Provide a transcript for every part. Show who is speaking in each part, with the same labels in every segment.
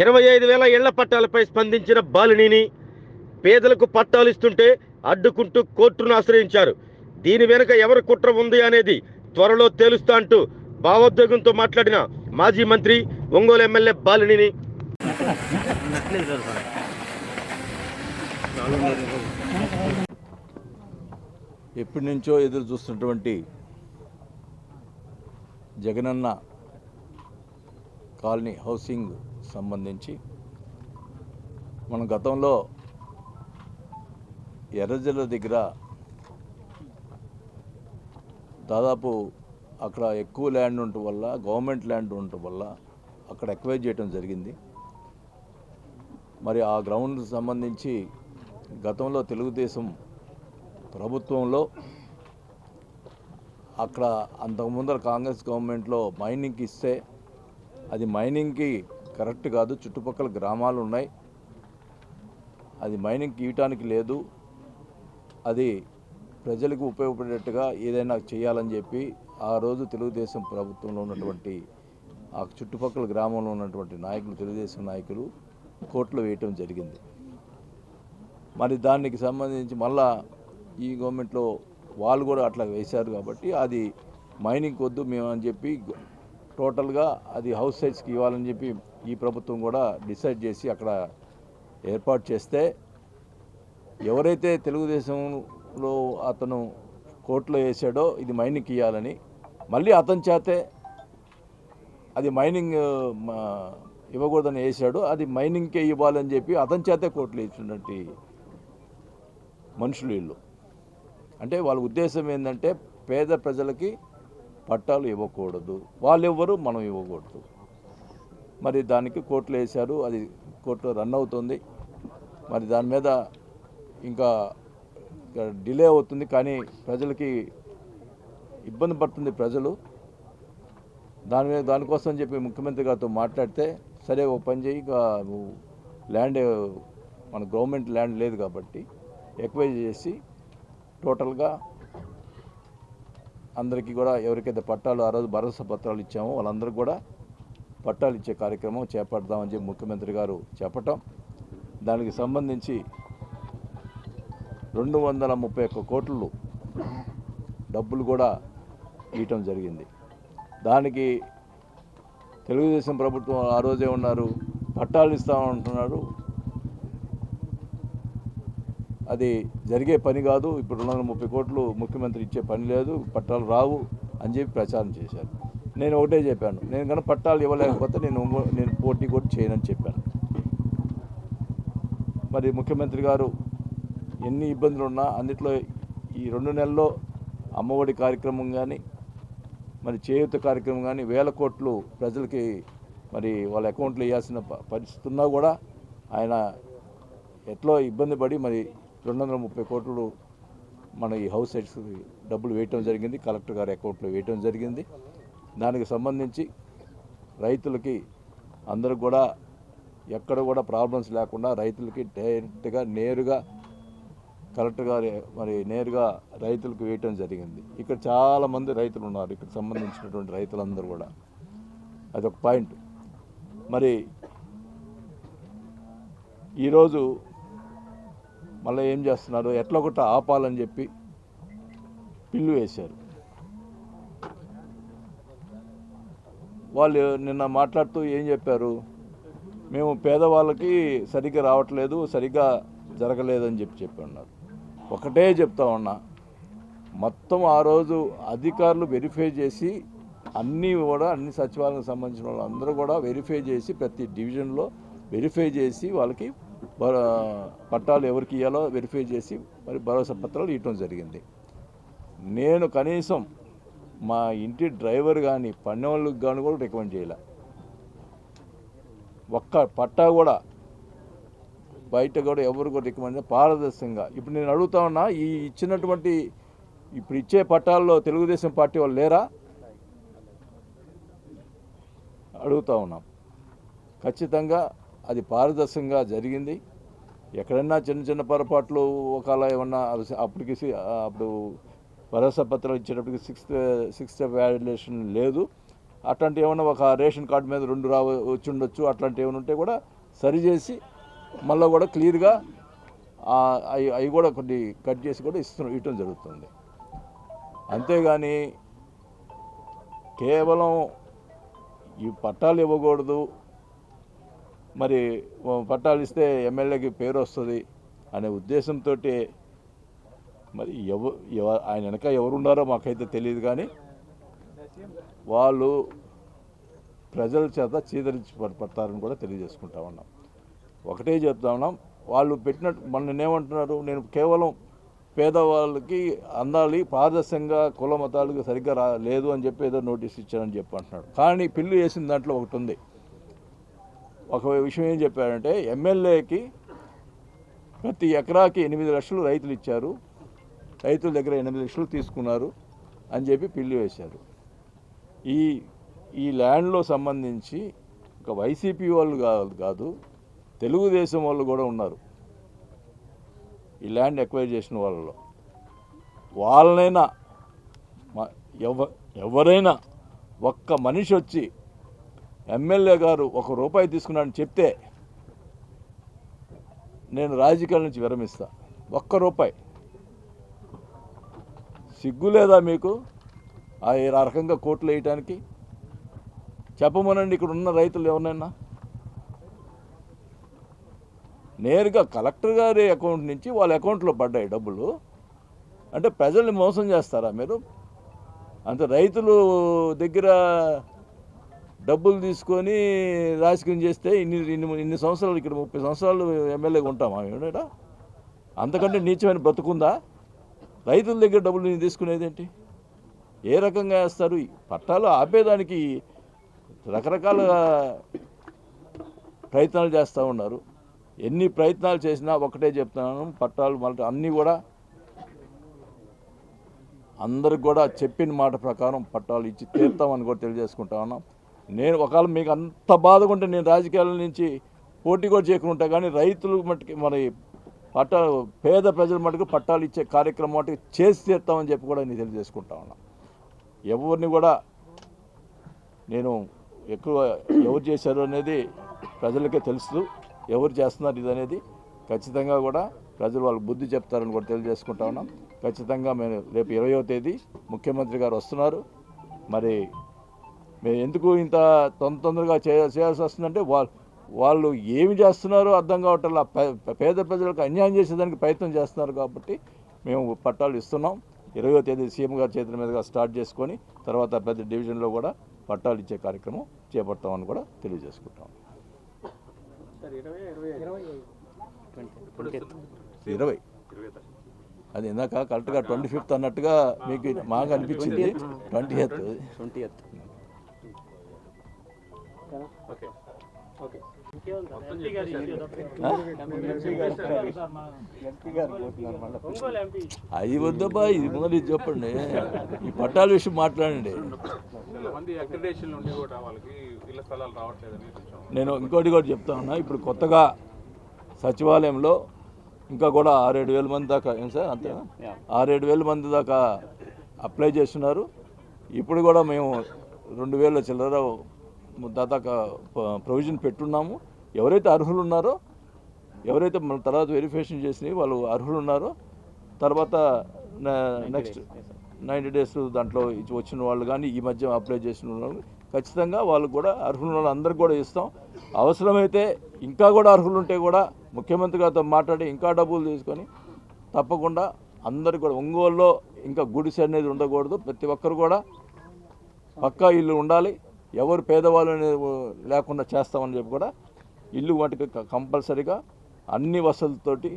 Speaker 1: ఇరవై ఐదు వేల ఇళ్ళ పట్టాలపై స్పందించిన బాలినిని పేదలకు పట్టాలు ఇస్తుంటే అడ్డుకుంటూ కోర్టును ఆశ్రయించారు. దీని వెనుక ఎవరి కుట్ర ఉంది అనేది త్వరలో తేలుస్తా అంటూ భావోద్వేగంతో మాట్లాడిన మాజీ మంత్రి ఒంగోలు ఎమ్మెల్యే బాలినిని.
Speaker 2: ఎప్పటి నుంచో ఎదురు చూస్తున్నటువంటి జగనన్న కాలనీ హౌసింగ్ సంబంధించి మనం గతంలో ఎర్రజల్ల దగ్గర దాదాపు అక్కడ ఎక్కువ ల్యాండ్ ఉండటం వల్ల గవర్నమెంట్ ల్యాండ్ ఉండటం వల్ల అక్కడ ఎక్వైర్ చేయడం జరిగింది. మరి ఆ గ్రౌండ్ సంబంధించి గతంలో తెలుగుదేశం ప్రభుత్వంలో అక్కడ అంతకుముందర కాంగ్రెస్ గవర్నమెంట్లో మైనింగ్కి ఇస్తే అది మైనింగ్కి కరెక్ట్ కాదు. చుట్టుపక్కల గ్రామాలు ఉన్నాయి. అది మైనింగ్ ఇవ్వటానికి లేదు. అది ప్రజలకు ఉపయోగపడేట్టుగా ఏదైనా చేయాలని చెప్పి ఆ రోజు తెలుగుదేశం ప్రభుత్వంలో ఉన్నటువంటి ఆ చుట్టుపక్కల గ్రామంలో ఉన్నటువంటి నాయకులు తెలుగుదేశం నాయకులు కోర్టులో వేయటం జరిగింది. మరి దానికి సంబంధించి మళ్ళా ఈ గవర్నమెంట్లో వాళ్ళు కూడా అట్లా వేశారు కాబట్టి అది మైనింగ్ వద్దు మేము అని చెప్పి టోటల్గా అది హౌస్ సైజ్కి ఇవ్వాలని చెప్పి ఈ ప్రభుత్వం కూడా డిసైడ్ చేసి అక్కడ ఏర్పాటు చేస్తే ఎవరైతే తెలుగుదేశంలో అతను కోర్టులో వేసాడో ఇది మైనింగ్ ఇవ్వాలని మళ్ళీ అతని చేతే అది మైనింగ్ మా, ఇవ్వకూడదని వేసాడు అది మైనింగ్కే ఇవ్వాలని చెప్పి అతని చేతే కోర్టులో వేసినటువంటి మనుషులు వీళ్ళు. అంటే వాళ్ళ ఉద్దేశం ఏంటంటే పేద ప్రజలకి పట్టాలు ఇవ్వకూడదు. వాళ్ళు ఎవ్వరు మనం ఇవ్వకూడదు. మరి దానికి కోర్టులు వేశారు అది కోర్టులో రన్ అవుతుంది. మరి దాని మీద ఇంకా డిలే అవుతుంది కానీ ప్రజలకి ఇబ్బంది పడుతుంది ప్రజలు. దాని మీద దానికోసం చెప్పి ముఖ్యమంత్రి గారితో మాట్లాడితే సరే ఒక పని చేయి ల్యాండ్ మన గవర్నమెంట్ ల్యాండ్ లేదు కాబట్టి ఎక్వైజ్ చేసి టోటల్గా అందరికీ కూడా ఎవరికైతే పట్టాలు ఆ రోజు భరోసా పత్రాలు ఇచ్చామో వాళ్ళందరికీ కూడా పట్టాలు ఇచ్చే కార్యక్రమం చేపడదామని చెప్పి ముఖ్యమంత్రి గారు చెప్పటం. దానికి సంబంధించి రెండు వందల ముప్పై ఒక్క కోట్లు డబ్బులు కూడా ఇవ్వటం జరిగింది. దానికి తెలుగుదేశం ప్రభుత్వం ఆ రోజే ఉన్నారు పట్టాలు ఇస్తామంటున్నారు. అది జరిగే పని కాదు. ఇప్పుడు రెండు వందల ముప్పై కోట్లు ముఖ్యమంత్రి ఇచ్చే పని లేదు. పట్టాలు రావు అని చెప్పి ప్రచారం చేశారు. నేను ఒకటే చెప్పాను. నేను కనుక పట్టాలు ఇవ్వలేకపోతే నేను నేను పోటీ కూడా చేయనని చెప్పాను. మరి ముఖ్యమంత్రి గారు ఎన్ని ఇబ్బందులు ఉన్నా అన్నిట్లో ఈ రెండు నెలల్లో అమ్మఒడి కార్యక్రమం కానీ మరి చేయూత కార్యక్రమం కానీ వేల కోట్లు ప్రజలకి మరి వాళ్ళ అకౌంట్లో వేయాల్సిన ప- పరిస్థితి ఉన్నా కూడా ఆయన ఎట్లో ఇబ్బంది పడి మరి రెండు వందల ముప్పై కోట్లు మన ఈ హౌస్ సైట్స్ డబ్బులు వేయటం జరిగింది కలెక్టర్ గారి అకౌంట్లో వేయటం జరిగింది. దానికి సంబంధించి రైతులకి అందరూ కూడా ఎక్కడ కూడా ప్రాబ్లమ్స్ లేకుండా రైతులకి డైరెక్ట్గా నేరుగా కలెక్టర్ గారు మరి నేరుగా రైతులకు వేయటం జరిగింది. ఇక్కడ చాలామంది రైతులు ఉన్నారు ఇక్కడ సంబంధించినటువంటి రైతులందరూ కూడా. అదొక పాయింట్. మరి ఈరోజు మళ్ళీ ఏం చేస్తున్నారు? ఎట్లా ఒకట ఆపాలని చెప్పి పిల్లు వేశారు. వాళ్ళు నిన్న మాట్లాడుతూ ఏం చెప్పారు? మేము పేదవాళ్ళకి సరిగ్గా రావట్లేదు సరిగ్గా జరగలేదని చెప్పి చెప్పి ఉన్నారు ఒకటే చెప్తా ఉన్నా మొత్తం ఆ రోజు అధికారులు వెరిఫై చేసి అన్నీ కూడా అన్ని సచివాలయం సంబంధించిన వాళ్ళు అందరూ కూడా వెరిఫై చేసి ప్రతి డివిజన్లో వెరిఫై చేసి వాళ్ళకి పట్టాలు ఎవరికి ఇవ్వాలో వెరిఫై చేసి మరి భరోసా పత్రాలు ఇవ్వటం జరిగింది. నేను కనీసం మా ఇంటి డ్రైవర్ కానీ పన్నెవాళ్ళకి కానీ కూడా రికమెండ్ చేయాల. ఒక్క పట్టా కూడా బయట కూడా ఎవరు కూడా రికమెండ్ పారదర్శకంగా ఇప్పుడు నేను అడుగుతా ఉన్నా ఈ ఇచ్చినటువంటి ఇప్పుడు ఇచ్చే పట్టాల్లో తెలుగుదేశం పార్టీ వాళ్ళు లేరా? అడుగుతా ఉన్నాం. ఖచ్చితంగా అది పారదర్శకంగా జరిగింది. ఎక్కడన్నా చిన్న చిన్న పొరపాట్లు ఒకవేళ ఏమన్నా అప్పటికి అప్పుడు భరోసా పత్రాలు ఇచ్చేటప్పటికి సిక్స్త్ సిక్స్త్ వ్యాలిడేషన్ లేదు. అట్లాంటి ఏమైనా ఒక రేషన్ కార్డు మీద రెండు రా వచ్చి ఉండొచ్చు. అట్లాంటి ఏమైనా ఉంటే కూడా సరిచేసి మళ్ళీ కూడా క్లియర్గా అవి అవి కూడా కొన్ని కట్ చేసి కూడా ఇస్తు ఇవ్వటం జరుగుతుంది. అంతేగాని కేవలం ఈ పట్టాలు ఇవ్వకూడదు. మరి పట్టాలు ఇస్తే ఎమ్మెల్యేకి పేరు వస్తుంది అనే ఉద్దేశంతో మరి ఎవ ఎవ- ఆయన వెనక ఎవరున్నారో మాకైతే తెలియదు కానీ వాళ్ళు ప్రజల చేత చీదరించి పడతారని కూడా తెలియజేసుకుంటా ఉన్నాం. ఒకటే చెప్తా ఉన్నాం వాళ్ళు పెట్టినట్టు మన ఏమంటున్నారు? నేను కేవలం పేదవాళ్ళకి అందాలి పారదర్శకంగా కుల మతాలకు సరిగ్గా రా లేదు అని చెప్పి ఏదో నోటీస్ ఇచ్చారని చెప్పి అంటున్నాడు. కానీ పిల్లు వేసిన దాంట్లో ఒకటి ఉంది. ఒక విషయం ఏం చెప్పారంటే ఎమ్మెల్యేకి ప్రతి ఎకరాకి ఎనిమిది లక్షలు రైతులు ఇచ్చారు. రైతుల దగ్గర ఎనిమిది లక్షలు తీసుకున్నారు అని చెప్పి పిల్లి వేశారు. ఈ ఈ ల్యాండ్లో సంబంధించి ఒక వైసీపీ వాళ్ళు కాదు తెలుగుదేశం వాళ్ళు కూడా ఉన్నారు. ఈ ల్యాండ్ ఎక్వైర్ చేసిన వాళ్ళలో. వాళ్ళనైనా ఎవ ఎవరైనా ఒక్క మనిషి వచ్చి ఎమ్మెల్యే గారు ఒక రూపాయి తీసుకున్నాడని చెప్తే నేను రాజకీయాల నుంచి విరమిస్తా. ఒక్క రూపాయి. సిగ్గు లేదా మీకు? ఆ రకంగా కోట్లు వేయటానికి? చెప్పమనండి ఇక్కడ ఉన్న రైతులు ఎవరినైనా? నేరుగా కలెక్టర్ గారి అకౌంట్ నుంచి వాళ్ళ అకౌంట్లో పడ్డాయి డబ్బులు. అంటే ప్రజల్ని మోసం చేస్తారా మీరు? అంత రైతులు దగ్గర డబ్బులు తీసుకొని రాజకీయం చేస్తే ఇన్ని ఇన్ని ఇన్ని సంవత్సరాలు ఇక్కడ ముప్పై సంవత్సరాలు ఎమ్మెల్యేగా ఉంటామా? ఏమిటా అంతకంటే నీచమైన బ్రతుకుందా? రైతుల దగ్గర డబ్బులు నేను తీసుకునేది ఏంటి? ఏ రకంగా వేస్తారు? పట్టాలు ఆపేదానికి రకరకాల ప్రయత్నాలు చేస్తూ ఉన్నారు. ఎన్ని ప్రయత్నాలు చేసినా ఒకటే చెప్తున్నాను పట్టాలు మళ్ళీ అన్నీ కూడా అందరికి కూడా చెప్పిన మాట ప్రకారం పట్టాలు ఇచ్చి తీర్తామని కూడా తెలియజేసుకుంటా ఉన్నాం. నేను ఒకవేళ మీకు అంత బాధగా ఉంటే నేను రాజకీయాల నుంచి పోటీ కూడా చేయకుండా కానీ రైతులు మట్టుకి మరి పట్టాలు పేద ప్రజల మటుకు పట్టాలు ఇచ్చే కార్యక్రమం మటుకు చేసి తీర్తామని చెప్పి కూడా నేను తెలియజేసుకుంటా ఉన్నాను ఎవరిని కూడా నేను ఎక్కువ ఎవరు చేశారు అనేది ప్రజలకే తెలుసు ఎవరు చేస్తున్నారు ఇది అనేది ఖచ్చితంగా కూడా ప్రజలు వాళ్ళకి బుద్ధి చెప్తారని కూడా తెలియజేసుకుంటా ఉన్నాం. ఖచ్చితంగా మేము రేపు ఇరవయో తేదీ ముఖ్యమంత్రి గారు వస్తున్నారు. మరి మేము ఎందుకు ఇంత తొందర తొందరగా చేయ చేయాల్సి వస్తుందంటే వాళ్ళు వాళ్ళు ఏమి చేస్తున్నారో అర్థం కావట్లా పేద ప్రజలకు అన్యాయం చేసేదానికి ప్రయత్నం చేస్తున్నారు కాబట్టి మేము పట్టాలు ఇస్తున్నాం. ఇరవయో తేదీ సీఎం గారి చేతుల మీదుగా స్టార్ట్ చేసుకొని తర్వాత పెద్ద డివిజన్లో కూడా పట్టాలు ఇచ్చే కార్యక్రమం చేపడతామని కూడా తెలియజేసుకుంటాం. ఇరవై అది ఇందాక కరెక్ట్గా ట్వంటీ ఫిఫ్త్ అన్నట్టుగా మీకు మాకు అనిపించింది. Twenty eighth.
Speaker 3: Twenty eighth.
Speaker 2: అవి వద్దబ్బా ఇది మొదలు ఇది చెప్పండి. ఈ పట్టాల విషయం మాట్లాడండి. నేను ఇంకోటి కూడా చెప్తా ఉన్నా ఇప్పుడు కొత్తగా సచివాలయంలో ఇంకా కూడా ఆరేడు వేల మంది దాకా ఏం సార్ అంతేనా ఆరేడు వేల మంది దాకా అప్లై చేస్తున్నారు. ఇప్పుడు కూడా మేము రెండు వేల చిల్లర దాదాపు ప్రొవిజన్ పెట్టున్నాము. ఎవరైతే అర్హులు ఉన్నారో ఎవరైతే మన తర్వాత వెరిఫికేషన్ చేసినవి వాళ్ళు అర్హులు ఉన్నారో తర్వాత నెక్స్ట్ నైంటీ డేస్ దాంట్లో వచ్చిన వాళ్ళు కానీ ఈ మధ్య అప్లై చేసిన వాళ్ళు ఖచ్చితంగా వాళ్ళు కూడా అర్హులు ఉన్న అందరికి కూడా ఇస్తాం. అవసరమైతే ఇంకా కూడా అర్హులు ఉంటే కూడా ముఖ్యమంత్రి గారితో మాట్లాడి ఇంకా డబ్బులు తీసుకొని తప్పకుండా అందరు కూడా ఒంగోలులో ఇంకా గుడిసె అనేది ఉండకూడదు. ప్రతి ఒక్కరు కూడా పక్కా ఇల్లు ఉండాలి. ఎవరు పేదవాళ్ళు లేకుండా చేస్తామని చెప్పి కూడా ఇల్లు వాటికి కంపల్సరీగా అన్ని వసతులతోటి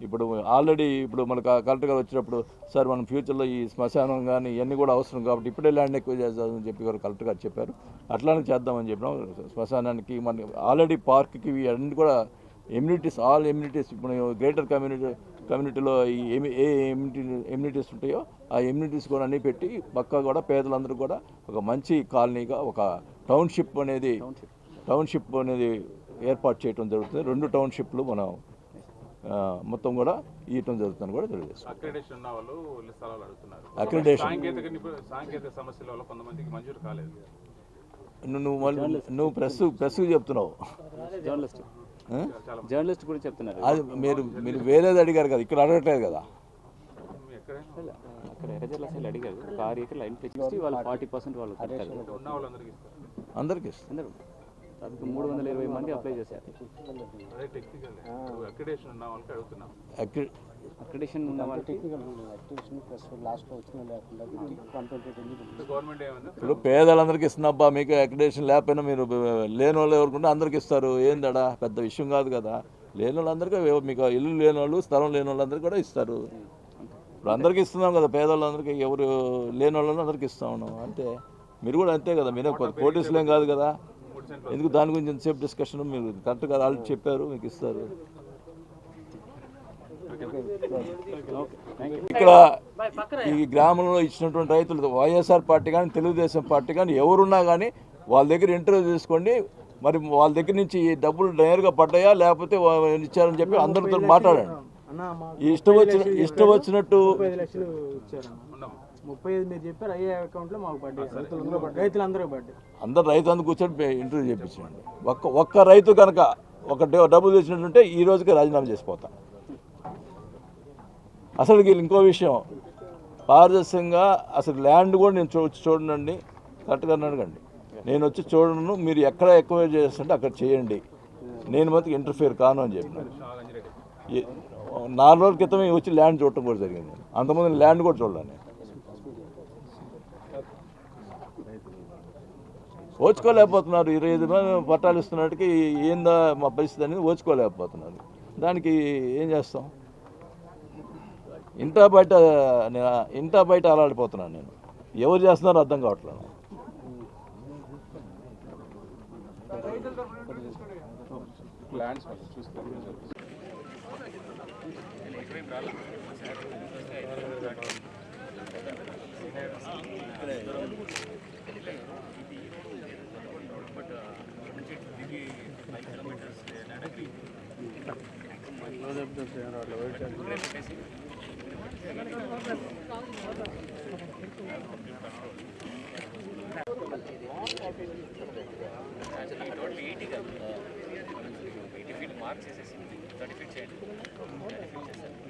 Speaker 2: ఇప్పుడు ఆల్రెడీ ఇప్పుడు మనకు కలెక్టర్ గారు వచ్చినప్పుడు సార్ మనం ఫ్యూచర్లో ఈ శ్మశానం కానీ ఇవన్నీ కూడా అవసరం కాబట్టి ఇప్పుడే ల్యాండ్ ఎక్కువ చేద్దామని చెప్పి గారు కలెక్టర్ గారు చెప్పారు. అట్లానే చేద్దామని చెప్పినాం. శ్మశానానికి మన ఆల్రెడీ పార్క్కి ఇవి అన్ని కూడా ఎమ్యూనిటీస్ ఆల్ ఎమ్యూనిటీస్ ఇప్పుడు గ్రేటర్ కమ్యూనిటీ కమ్యూనిటీలో ఏ ఎమ్యూనిటీ ఎమ్యూనిటీస్ ఉంటాయో ఆ ఎమ్యూనిటీస్ కూడా అన్నీ పెట్టి పక్కా కూడా పేదలందరూ కూడా ఒక మంచి కాలనీగా ఒక టౌన్షిప్ అనేది టౌన్షిప్. అనేది ఏర్పాటు చేయడం జరుగుతుంది. రెండు టౌన్షిప్లు మనం మొత్తం కూడా ఇవ్వటం జరుగుతుందని కూడా తెలియజేస్తాం
Speaker 4: అక్రిడేషన్
Speaker 2: నువ్వు నువ్వు మళ్ళీ నువ్వు ప్రెస్ ప్రెస్కి చెప్తున్నావు.
Speaker 3: జర్నలిస్ట్. గురించి చెప్తున్నారు.
Speaker 2: అది మీరు మీరు వేరేది అడిగారు కదా ఇక్కడ అడగట్లేదు కదా.
Speaker 3: అక్కడ ఎర్రజర్ల సైడ్ అడిగారు. ఒక ఆరు ఎకర్లు లైన్ ఇచ్చి వాళ్ళు ఫార్టీ పర్సెంట్ వాళ్ళు కట్టారు
Speaker 4: ఉన్న వాళ్ళందరికీ ఇస్తారు
Speaker 2: అందరికి ఇస్తాం
Speaker 3: అందరూ. మూడు వందల ఇరవై మంది అప్లై చేశారు.
Speaker 4: అక్రిడేషన్ ఉన్న వాళ్ళకి
Speaker 2: ఇప్పుడు పేదలందరికీ ఇస్తున్నబ్బా మీకు అక్రిడేషన్ లేకపోయినా మీరు లేని వాళ్ళు ఎవరుకుంటే అందరికి ఇస్తారు. ఏందడా? పెద్ద విషయం కాదు కదా. లేని వాళ్ళందరికీ మీకు ఇల్లు లేని వాళ్ళు స్థలం లేని వాళ్ళందరికీ కూడా ఇస్తారు. ఇప్పుడు అందరికీ ఇస్తున్నాం కదా పేదవాళ్ళందరికీ ఎవరు లేని వాళ్ళని అందరికీ ఇస్తా ఉన్నాం. అంతే మీరు కూడా అంతే కదా మీరు పోటీసులు కాదు కదా. ఎందుకు దాని గురించి ఎంతసేపు డిస్కషన్? మీరు కరెక్ట్ కదా వాళ్ళు చెప్పారు మీకు ఇస్తారు. ఇక్కడ ఈ గ్రామంలో ఇచ్చినటువంటి రైతులు వైఎస్ఆర్ పార్టీ కానీ తెలుగుదేశం పార్టీ కానీ ఎవరున్నా కానీ వాళ్ళ దగ్గర ఇంటర్వ్యూ తీసుకోండి మరి వాళ్ళ దగ్గర నుంచి ఈ డబ్బులు నేరుగా పడ్డాయా లేకపోతే ఇచ్చారని చెప్పి అందరితో మాట్లాడండి. ఇష్టం వచ్చిన ఇష్టం వచ్చినట్టు
Speaker 5: ముప్పై ఐదు లక్షలు ఇచ్చారన్న ముప్పై ఐదు మీరు చెప్పారు అయ్యే అకౌంట్లో మాకు పడ్డాయి. రైతులందరూ పడ్డాయి.
Speaker 2: అందరు రైతు అందరు కూర్చొని ఇంటర్వ్యూ చేయించండి ఒక్క ఒక్క రైతు కనుక ఒక డబ్బులు తెచ్చినట్టుంటే ఈ రోజుకి రాజీనామా చేసిపోతా. అసలు వీళ్ళు ఇంకో విషయం. పారదర్శకంగా అసలు ల్యాండ్ కూడా నేను చూ చూడండి కరెక్ట్గా అడగండి. నేను వచ్చి చూడను మీరు ఎక్కడ ఎక్కువ చేస్తుంటే అక్కడ చేయండి. నేను మాత్రం ఇంటర్ఫియర్ కాను అని చెప్పినాను. ఈ- నాలుగు రోజుల క్రితం వచ్చి ల్యాండ్ చూడటం కూడా జరిగింది. అంతకుముందు ల్యాండ్ కూడా చూడాలి ఓచుకోలేకపోతున్నారు. ఇరవై ఐదు మంది పట్టాలు ఇస్తున్నట్టుకి ఏందా మా పరిస్థితి అనేది ఓచుకోలేకపోతున్నారు. దానికి ఏం చేస్తాం? ఇంటా బయట నేను ఇంటా బయట అలాడిపోతున్నాను నేను. ఎవరు చేస్తున్నారో అర్థం కావట్లేదు.
Speaker 4: మార్క్స్ వేసేసింది
Speaker 2: థర్టీ ఫీట్ చేయండి థర్టీ ఫీట్ చేశాను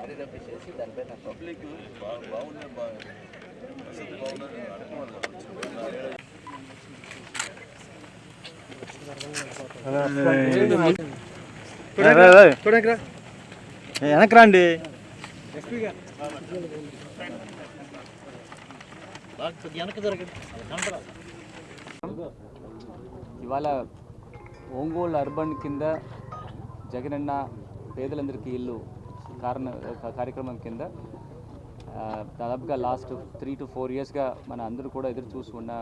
Speaker 2: నీకు ఏమేస్తున్నావు పబ్లిక్ బాగుంది
Speaker 6: వెనక్కి రండి.
Speaker 3: ఇవాళ ఒంగోలు అర్బన్ కింద జగనన్న పేదలందరికీ ఇల్లు కారణ కార్యక్రమం కింద దాదాపుగా లాస్ట్ త్రీ టు ఫోర్ ఇయర్స్గా మన అందరూ కూడా ఎదురు చూసుకున్న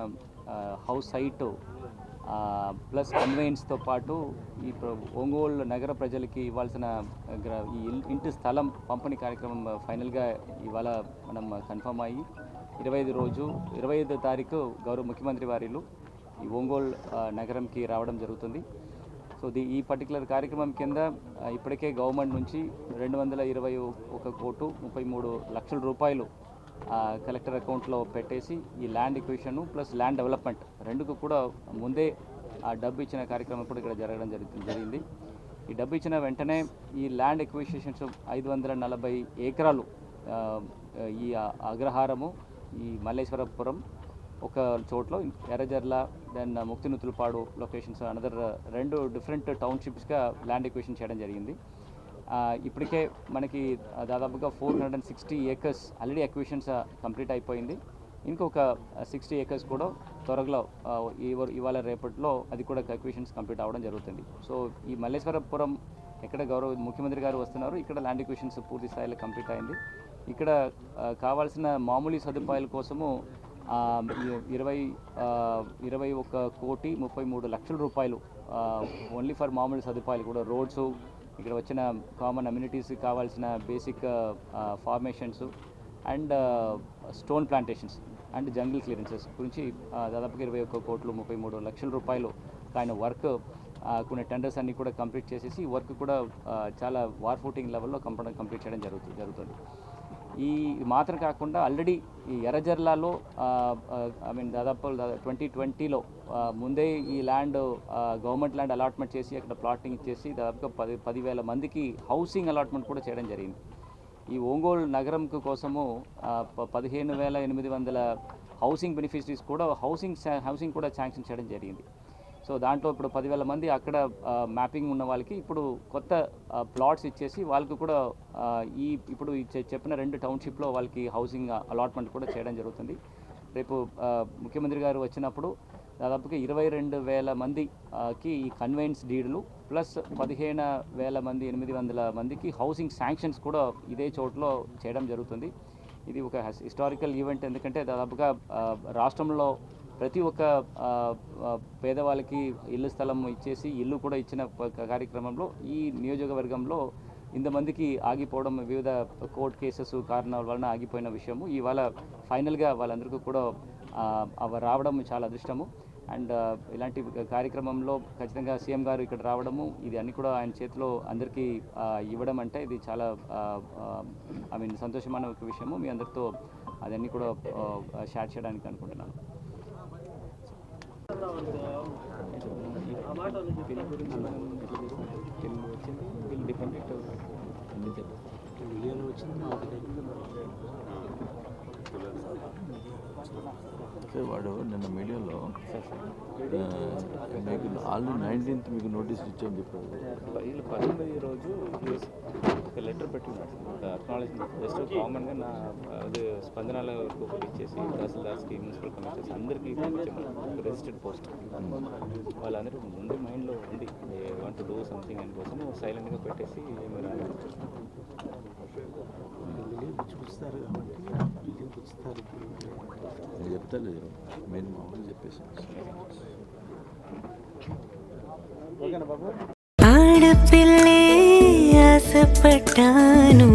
Speaker 3: హౌస్ హైట్ ప్లస్ కన్వెయన్స్తో పాటు ఈ ఒంగోలు నగర ప్రజలకి ఇవ్వాల్సిన గ్ర- ఈ ఇంటి స్థలం పంపిణీ కార్యక్రమం ఫైనల్గా ఇవాళ మనం కన్ఫర్మ్ అయ్యి ఇరవై ఐదు రోజు ఇరవై ఐదో తారీఖు గౌరవ ముఖ్యమంత్రి వారిలు ఈ ఒంగోలు నగరంకి రావడం జరుగుతుంది. సో ది ఈ పర్టికులర్ కార్యక్రమం కింద ఇప్పటికే గవర్నమెంట్ నుంచి రెండు వందల ఇరవై ఒక కోటు ముప్పై మూడు లక్షల రూపాయలు కలెక్టర్ అకౌంట్లో పెట్టేసి ఈ land acquisition plus land development రెండుకు కూడా ముందే ఆ డబ్బు ఇచ్చిన కార్యక్రమం కూడా ఇక్కడ జరగడం జరుగుతుంది జరిగింది. ఈ డబ్బు ఇచ్చిన వెంటనే ఈ ల్యాండ్ ఎక్విషన్స్ ఐదు వందల నలభై ఎకరాలు ఈ అగ్రహారము ఈ మల్లేశ్వరపురం ఒక చోట్లో Errajarla then Muktinutulapadu locations another రెండు డిఫరెంట్ టౌన్షిప్స్గా ల్యాండ్ ఎక్వేషన్ చేయడం జరిగింది. ఇప్పటికే మనకి దాదాపుగా four hundred and sixty acres already acquisitions complete అయిపోయింది. ఇంకొక uh, సిక్స్టీ ఏకర్స్ కూడా త్వరలో uh, ఇవాళ రేపట్లో అది కూడా ఎక్వేషన్స్ కంప్లీట్ అవ్వడం జరుగుతుంది. సో ఈ మల్లేశ్వరపురం ఎక్కడ గౌరవ ముఖ్యమంత్రి గారు వస్తున్నారు ఇక్కడ ల్యాండ్ ఎక్విషన్స్ పూర్తి స్థాయిలో కంప్లీట్ అయింది. ఇక్కడ uh, కావాల్సిన మామూలు సదుపాయాల కోసము ఇరవై ఇరవై ఒక కోటి ముప్పై మూడు లక్షల రూపాయలు ఓన్లీ ఫర్ మామూలు సదుపాయాలు కూడా రోడ్స్ ఇక్కడ వచ్చిన కామన్ అమ్యూనిటీస్ కావాల్సిన basic formations and stone plantations and jungle clearances గురించి దాదాపుగా ఇరవై ఒక్క కోట్లు ముప్పై మూడు లక్షల రూపాయలు ఆయన వర్క్ కొన్ని టెండర్స్ అన్నీ కూడా కంప్లీట్ చేసేసి వర్క్ కూడా చాలా వార్ ఫూటింగ్ లెవెల్లో కంప్లీట్ కంప్లీట్ చేయడం జరుగుతుంది జరుగుతుంది. ఈ మాత్రం కాకుండా ఆల్రెడీ ఈ ఎర్రజర్లాలో ఐ మీన్ దాదాపు ట్వంటీ ట్వంటీలో ముందే ఈ ల్యాండ్ గవర్నమెంట్ ల్యాండ్ అలాట్మెంట్ చేసి అక్కడ ప్లాటింగ్ చేసి దాదాపుగా పది పదివేల మందికి హౌసింగ్ అలాట్మెంట్ కూడా చేయడం జరిగింది. ఈ ఒంగోలు నగరంకు కోసము ప- పదిహేను వేల ఎనిమిది వందల హౌసింగ్ బెనిఫిషరీస్ కూడా హౌసింగ్ హౌసింగ్ కూడా శాంక్షన్ చేయడం జరిగింది. సో దాంట్లో ఇప్పుడు పదివేల మంది అక్కడ మ్యాపింగ్ ఉన్న వాళ్ళకి ఇప్పుడు కొత్త ప్లాట్స్ ఇచ్చేసి వాళ్ళకి కూడా ఈ ఇప్పుడు చెప్పిన రెండు టౌన్షిప్లో వాళ్ళకి హౌసింగ్ అలాట్మెంట్ కూడా చేయడం జరుగుతుంది. రేపు ముఖ్యమంత్రి గారు వచ్చినప్పుడు దాదాపుగా ఇరవై రెండు వేల మందికి ఈ కన్వెన్స్ డీడ్లు ప్లస్ పదిహేను వేల మంది ఎనిమిది వందల మందికి హౌసింగ్ శాంక్షన్స్ కూడా ఇదే చోట్లో చేయడం జరుగుతుంది. ఇది ఒక హిస్టారికల్ ఈవెంట్ ఎందుకంటే దాదాపుగా రాష్ట్రంలో ప్రతి ఒక్క పేదవాళ్ళకి ఇల్లు స్థలం ఇచ్చేసి ఇల్లు కూడా ఇచ్చిన కార్యక్రమంలో ఈ నియోజకవర్గంలో ఇంతమందికి ఆగిపోవడం వివిధ కోర్ట్ కేసెస్ కారణాల వలన ఆగిపోయిన విషయము. ఇవాళ ఫైనల్గా వాళ్ళందరికీ కూడా అవి రావడం చాలా అదృష్టము. అండ్ ఇలాంటి కార్యక్రమంలో ఖచ్చితంగా సీఎం గారు ఇక్కడ రావడము ఇది అన్ని కూడా ఆయన చేతిలో అందరికీ ఇవ్వడం అంటే ఇది చాలా ఐ మీన్ సంతోషమైన ఒక విషయము. మీ అందరితో అదన్నీ కూడా షేర్ చేయడానికి అనుకుంటున్నాను.
Speaker 2: వాడు నిన్న మీడియాలో మీకు ఆల్రెడీ నైన్టీన్త్ మీకు నోటీస్ ఇచ్చామని చెప్పారు
Speaker 3: వీళ్ళు రోజు. ఒక లెటర్ పెట్టుకున్నాడు ఒక అక్నాలజ్మెంట్ జస్ట్ కామన్గా నా అది స్పందనల వరకు ఒకటి ఇచ్చేసి తహసీల్దార్స్కి మున్సిపల్ కమిషనర్స్ అందరికీ రిజిస్టర్డ్ పోస్ట్ వాళ్ళందరూ ముందు మైండ్లో ఉంది వాంట్ డూ సంథింగ్ అని కోసం సైలెంట్గా పెట్టేసి ఏమీ రాలేదు.
Speaker 2: నేను చెప్తాను మీరు మామూలు చెప్పేసి.
Speaker 7: ఆడపిల్లే
Speaker 8: പ്രയാസപ്പെട്ടാനും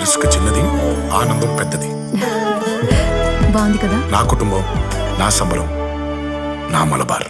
Speaker 9: రిస్క్ చిన్నది ఆనందం పెద్దది.
Speaker 7: బాగుంది కదా?
Speaker 9: నా కుటుంబం నా సంబరం నా మలబార్.